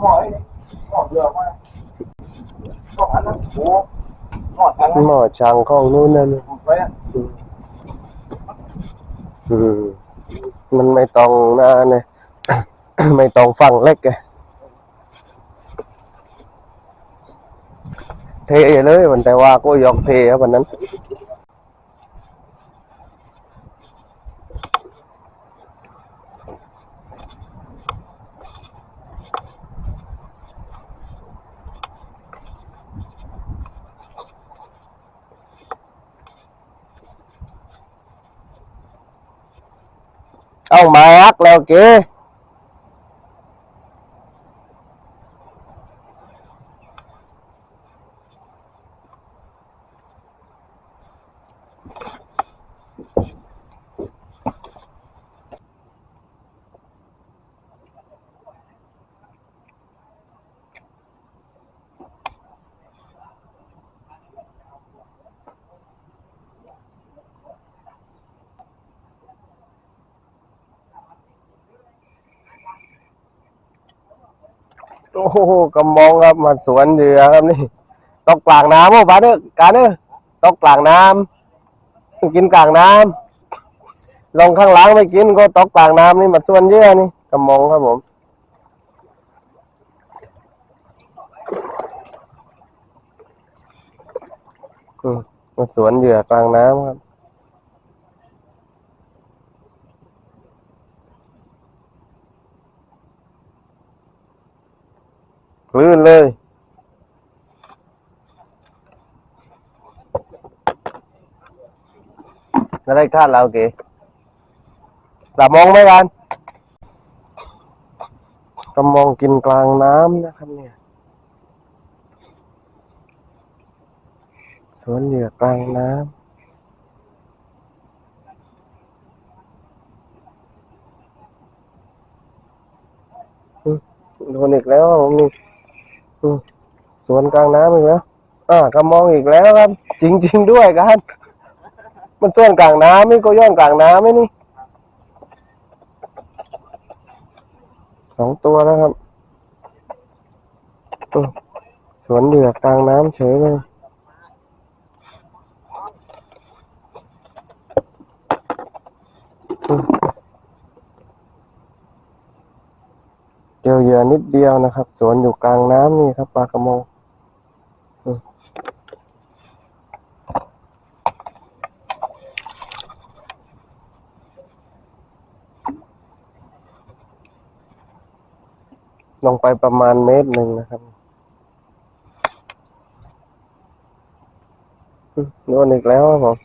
หมอไอ้หมอเรือมาหมออันนั้นโอ้หมอทางนั้นหม้อช่างของนู้นนั่นไปอะอืมมันไม่ต้องนะเนี่ยไม่ต้องฟังเล็กไงเทเลยมันแต่ว่าก็ยอกเทครับวันนั้น เอามาฮักแล้วเก๋ โอ้โหกำมองครับมาสวนเหยื่อครับนี่ตกกลางน้ำโอ้บาเด้อการเด้อตกกลางน้ำกินกลางน้ำลงข้างหลังไม่กินก็ตกกลางน้ำนี่มาสวนเยื่อนี่กำมองครับผมมมาสวนเหยื่อกลางน้ำครับ คลื่นเลยแล้ว ได้คาดเราเก๋หลับมองไหมกันกำมองกินกลางน้ำนะครับเนี่ยสวนเหยื่อกลางน้ำโดนอีกแล้วผมนี่สวนกลางน้ำอีกแล้ว อ่ากำมองอีกแล้วครับ จริง ๆ ด้วยกัน มันส่วนกลางน้ำนี่ก็ย้อนกลางน้ำไหมนี่สองตัวแล้วครับสวนเหลือกลางน้ำเฉยเลยอืมเจอเหยื่อนิดเดียวนะครับ สวนอยู่กลางน้ำนี่ครับปลากระมง ลงไปประมาณเมตรหนึ่งนะครับโดนอีกแล้วครับผม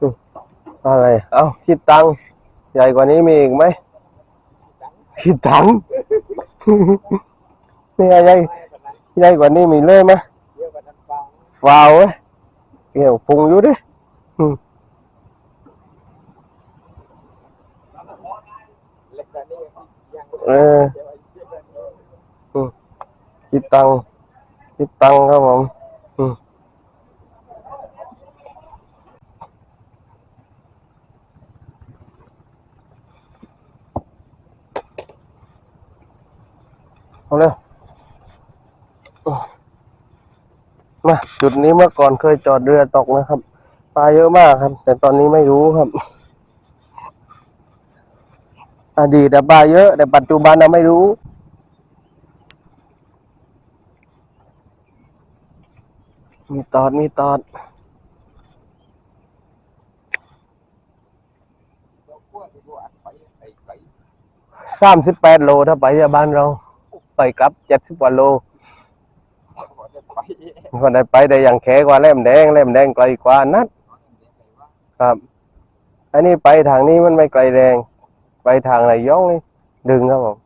อืมอะไร เอาคิดตัง ใหญ่กว่านี้มีอีกไหมคิดตังนี่ใหญ่ใหญ่กว่านี้มีเลยไหมฟาวเว้ยเกี่ยวพุงอยู่ดิเออ คิดตังคิดตังครับผมเอาเร็วมาจุดนี้เมื่อก่อนเคยจอดเรือตกนะครับปลาเยอะมากครับ แต่ตอนนี้ไม่รู้ครับ อดีตอะปลาเยอะ แต่ปัจจุบันอะไม่รู้ มีตอด มีตอดสามสิบแปดโลถ้าไปจากบ้านเราไปกลับเจ็ดสิบกว่าโลก็ได้ไปได้อย่างแขกว่าแหลมแดงแหลมแดงไกลกว่านัดครับ อันนี้ไปทางนี้มันไม่ไกลแรงไปทางระยองนี่ดึงครับผม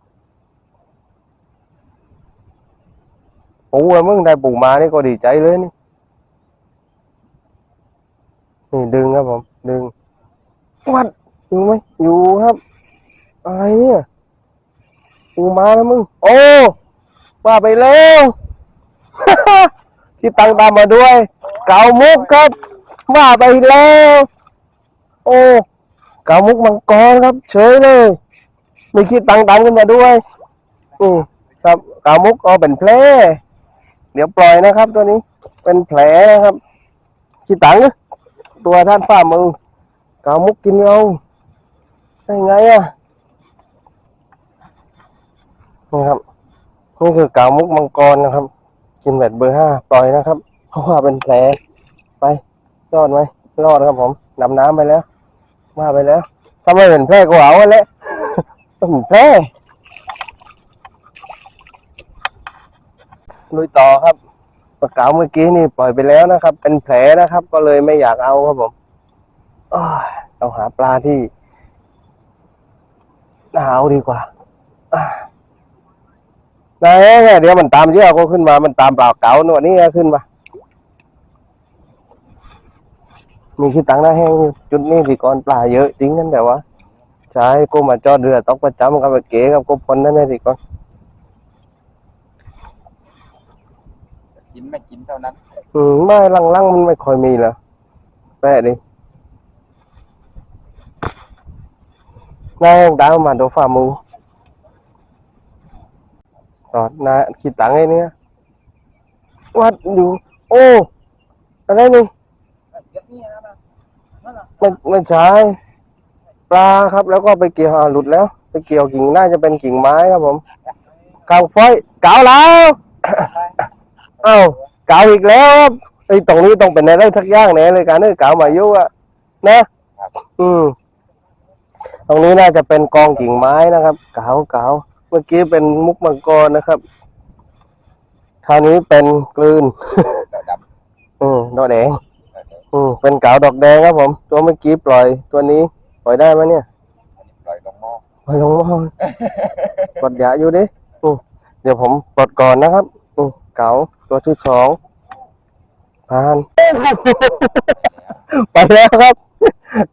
ปูอะมึงได้ปูมานี่ก็ดีใจเลยนี่ นี่ดึงครับผม ดึง วัด อยู่ไหมอยู่ครับ อะไรเนี่ยปูมาแล้วมึง โอ้ว่าไปแล้วคิดตังตามมาด้วย เกามุกครับ ว่าไปแล้ว โอ้เกามุกมังกรครับ เฉยเลยไม่คิดตังตามขึ้นมาด้วยนี่ครับกามุกเอาเป็นแผลเดี๋ยวปล่อยนะครับ ตัวนี้ เป็นแผลนะครับขี้ตังนะ ตัวท่านฝ่ามือกามุกกินเอาได้ไงอะนี่ครับ นี่คือกามุกมังกรนะครับ กินแบบเบอร์ห้าปล่อยนะครับ เพราะว่าเป็นแผลไปรอดไหมรอดครับผมนำน้ำไปแล้ว มาไปแล้วถ้าไม่เป็นแผลก็เอาว้แล้วต้องเป็นแผลลุยต่อครับ ปลาเก๋าเมื่อกี้นี่ปล่อยไปแล้วนะครับ เป็นแผลนะครับ ก็เลยไม่อยากเอาครับผมอ้ายต้องหาปลาที่หนาวดีกว่าอ่าไหนเดี๋ยวมันตามเยอะก็ขึ้นมา มันตามปลาเก๋าหนวดนี่ขึ้นมา มีขี้ตังหน้าแห้งจุดนี้สิก่อนปลาเยอะจริงนั่นแต่ว่าใช่กูมาจอดเรือตกประจำกับไอ้เก๋กับกูพลนั่นแหละสิก่อน กินไม่กินเท่านั้น อืมไม่ลังๆมันไม่ค่อยมีแล้วแปะดินาแห้งตามมาดูฝ่ามือตอดน้าขี้ตังไอ้เนี่ยวัดอยู่ โอ้อะไรนี่เดี๋ยวนี้นะนั่นน่ะไม่ไม่ใช่ปลาครับ แล้วก็ไปเกี่ยวหลุดแล้ว ไปเกี่ยวกิ่งน่าจะเป็นกิ่งไม้ครับผมกาวไฟเกาแล้ว อ้าเกาวอีกแล้วครับไอ้ตรงนี้ต้องเป็นอะไรทักอย่างแน่เลยการเนื้อกาวมายุอะนะอืม ตรงนี้น่าจะเป็นกองกิ่งไม้นะครับ เกาวเกาวเมื่อกี้เป็นมุกมังกรนะครับคราวนี้เป็นกลืนเดี๋ยวดำอืมดอกแดงเดี๋ยวเดี๋ยวอืมเป็นเก๋าดอกแดงครับผม ตัวเมื่อกี้ปล่อย ตัวนี้ปล่อยได้ไหมเนี่ยปล่อยลงหม้อปล่อยลงมองปลดยาอยู่ดิอืมเดี๋ยวผมปลดก่อนนะครับอืมเก๋า ตัวที่สองผ่านไปแล้วครับ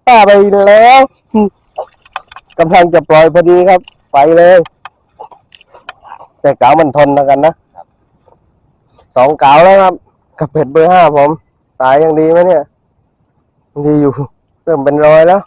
ป้าไปแล้วกำลังจะปล่อยพอดีครับ ไปเลย แต่เก๋ามันทนนะกันนะสองเก๋าแล้วครับกับเป็ดเบอร์ห้าผมตายยังดีไหมเนี่ยยังดีอยู่ เริ่มเป็นรอยแล้ว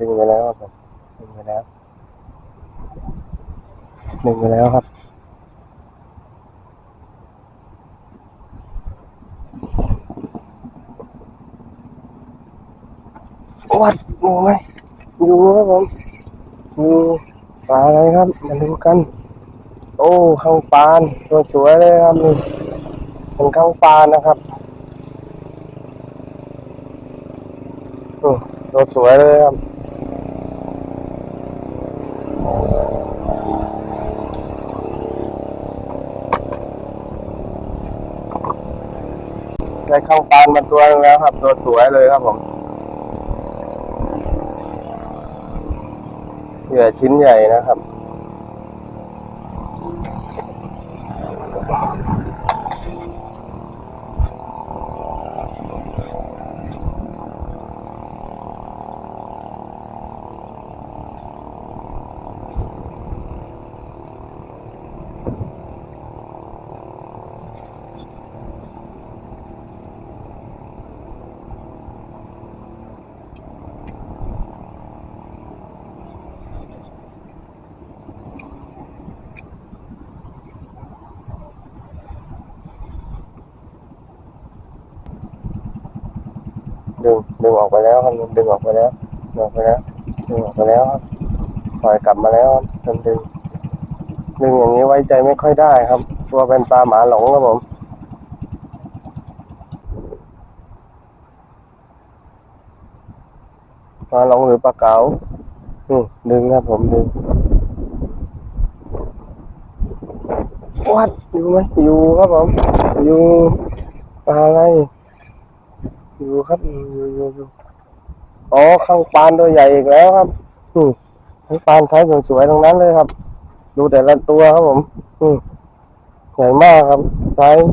ดึงไปแล้วครับผมดึงไปแล้ว ดึงไปแล้วครับ วัดหมูไหมอยู่ครับผมอยู่ปลาอะไรครับ มาดูกัน โอ้ข้างปานตัวสวยเลยครับนี่เป็นข้างปานนะครับโอืมตัวสวยเลยครับ ได้ข้างปานมาตัวนึงแล้วครับ ตัวสวยเลยครับผมเหยื่อชิ้นใหญ่นะครับ ดึงออกไปแล้วครับดึงออกไปแล้วดึงออกไปแล้วดึงออกไปแล้วครับปล่อยกลับมาแล้วครับดึงดึงอย่างนี้ไว้ใจไม่ค่อยได้ครับกลัวเป็นปลาหมาหลงครับผมปลาหลงหรือปลาเก๋าอืมดึงครับผมดึงวัดอยู่ไหมอยู่ครับผมอยู่ปลาอะไร อยู่ครับอยู่อยู่อยู่อยู่อ๋อข้างปานตัวใหญ่อีกแล้วครับอืมข้างปานไซส์สวยๆตรงนั้นเลยครับ ดูแต่ละตัวครับผม อืมใหญ่มากครับไซส์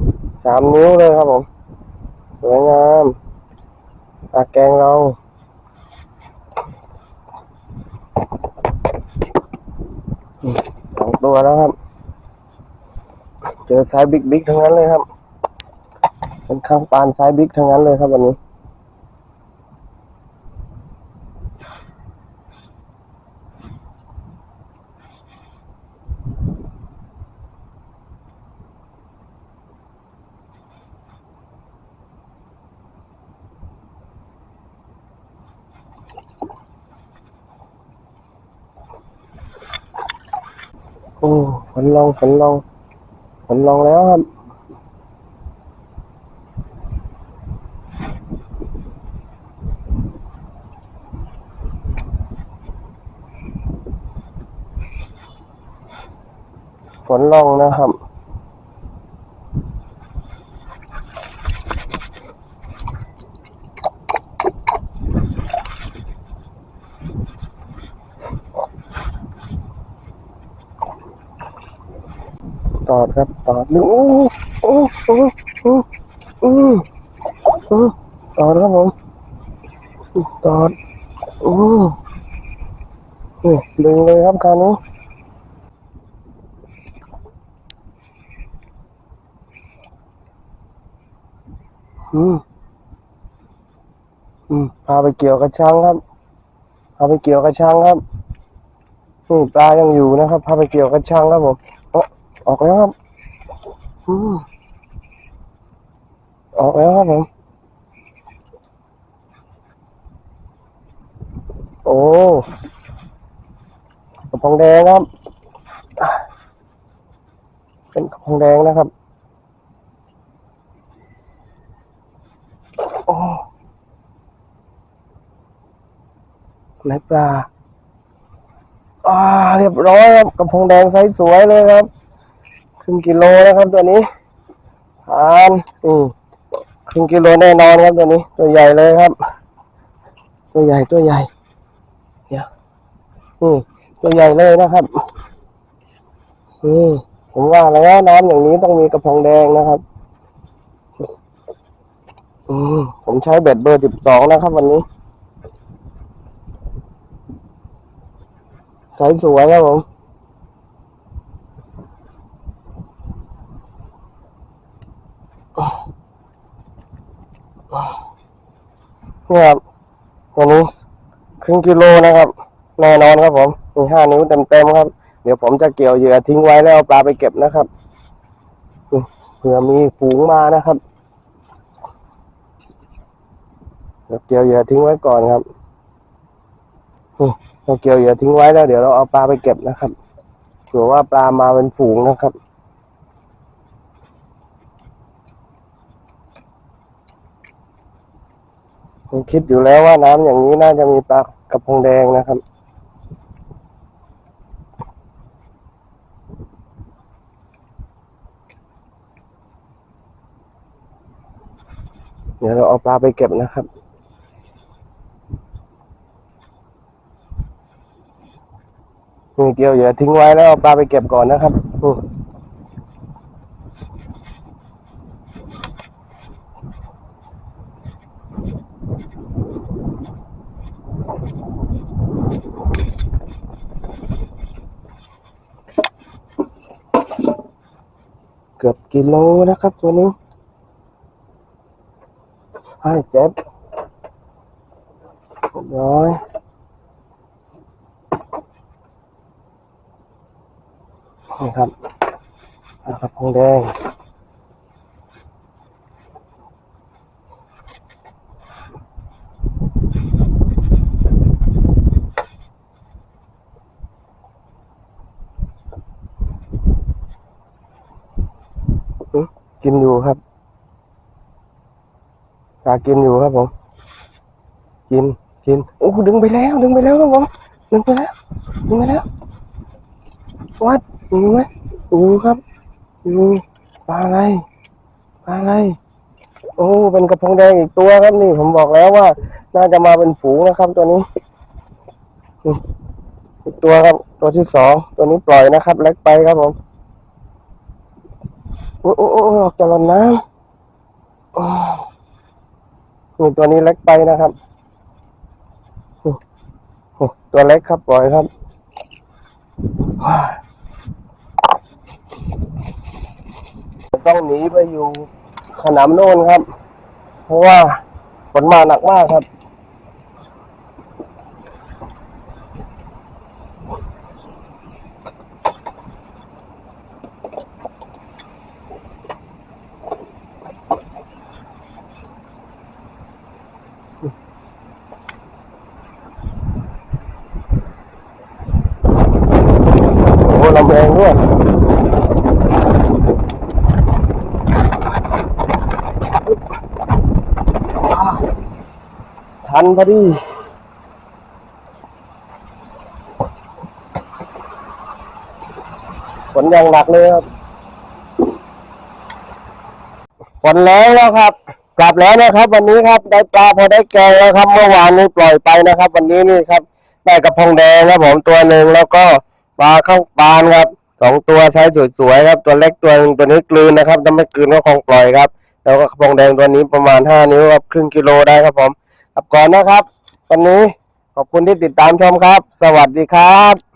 สามนิ้วเลยครับผมสวยงามตาแกงเราอืมสองตัวแล้วครับ เจอไซส์บิ๊กๆทั้งนั้นเลยครับ เป็นข้างปานไซส์บิ๊กทั้งนั้นเลยครับวันนี้ โอ้ฝนลงฝนลงฝนลงแล้วครับ ฝนลงนะครับ ตอดครับตอดดึงอู้อู้อู้อู้อู้อู้ตอดครับผมตอดอู้นี่ดึงเลยครับคราวนี้อืมอืมพาไปเกี่ยวกระชังครับพาไปเกี่ยวกระชังครับนี่ปลายังอยู่นะครับพาไปเกี่ยวกระชังครับผม ออกแล้วครับอออกแล้วครับผม โอ้กระพงแดงครับ เป็นกระพงแดงนะครับ โอ้ไหนปลาอ่าเรียบร้อยครับกระพงแดงไซส์สวยเลยครับ รึ่งกิโลนะครับตัวนี้ทานอืมครึ่งกิโลแน่นอนครับตัวนี้ ตัวใหญ่เลยครับ ตัวใหญ่ตัวใหญ่เดี๋ยวอืมตัวใหญ่เลยนะครับอืมผมว่าแล้วน้ำอย่างนี้ต้องมีกระพงแดงนะครับ อืมผมใช้เบ็ดเบอร์สิบสองนะครับ วันนี้ไซส์สวยครับผม เนี่ยครับตัวนี้ครึ่งกิโลนะครับ แน่นอนครับผมมีห้านิ้วเต็มๆครับ เดี๋ยวผมจะเกี่ยวเหยื่อทิ้งไว้แล้วเอาปลาไปเก็บนะครับเผื่อมีฝูงมานะครับเดี๋ยวเกี่ยวเหยื่อทิ้งไว้ก่อนครับเราเกี่ยวเหยื่อทิ้งไว้แล้วเดี๋ยวเราเอาปลาไปเก็บนะครับเผื่อว่าปลามาเป็นฝูงนะครับ ผมคิดอยู่แล้วว่าน้ำอย่างนี้น่าจะมีปลากระพงแดงนะครับ เดี๋ยวเราเอาปลาไปเก็บนะครับมีเกลียวเหยื่อทิ้งไว้แล้วเอาปลาไปเก็บก่อนนะครับ เกือบกิโลนะครับตัวนี้ให้เจ็บเรียบร้อยนี่ครับปลากระพงแดง กินอยู่ครับกากินอยู่ครับผม กิน กิน โอ้ดึงไปแล้ว ดึงไปแล้วครับผม ดึงไปแล้ว ดึงไปแล้ว วัดดูไหมดูครับดูปลาอะไร ปลาอะไร โอ้ เป็นกระพงแดงอีกตัวครับนี่ ผมบอกแล้วว่า น่าจะมาเป็นฝูงนะครับ ตัวนี้ อีกตัวครับ ตัวที่สอง ตัวนี้ปล่อยนะครับ เล็กไปครับผม โอ้โอ้โอ้ออกจากลำน้ำนี่ตัวนี้เล็กไปนะครับนี่โอ้ตัวเล็กครับปล่อยครับต้องหนีไปอยู่ขนามโน่นครับ เพราะว่าฝนมาหนักมากครับ แรงด้วยทันพอดีฝนยังหนักเลยครับฝนแรงแล้วครับ กลับแล้วนะครับ วันนี้ครับได้ปลาพอได้แกงแล้วครับ เมื่อวานนี้ปล่อยไปนะครับ วันนี้นี่ครับ ได้กระพงแดงครับผมตัวหนึ่งแล้วก็ ปลาเข้าปานครับสองตัวใช้สวยๆครับ ตัวเล็กตัวหนึงตัวนี้กลืนนะครับถ้าไม่กลืนก็คงปล่อยครับ แล้วก็กระพงแดงตัวนี้ประมาณห้านิ้วครับครึ่งกิโลได้ครับผมกลับก่อนนะครับ วันนี้ขอบคุณที่ติดตามชมครับ สวัสดีครับ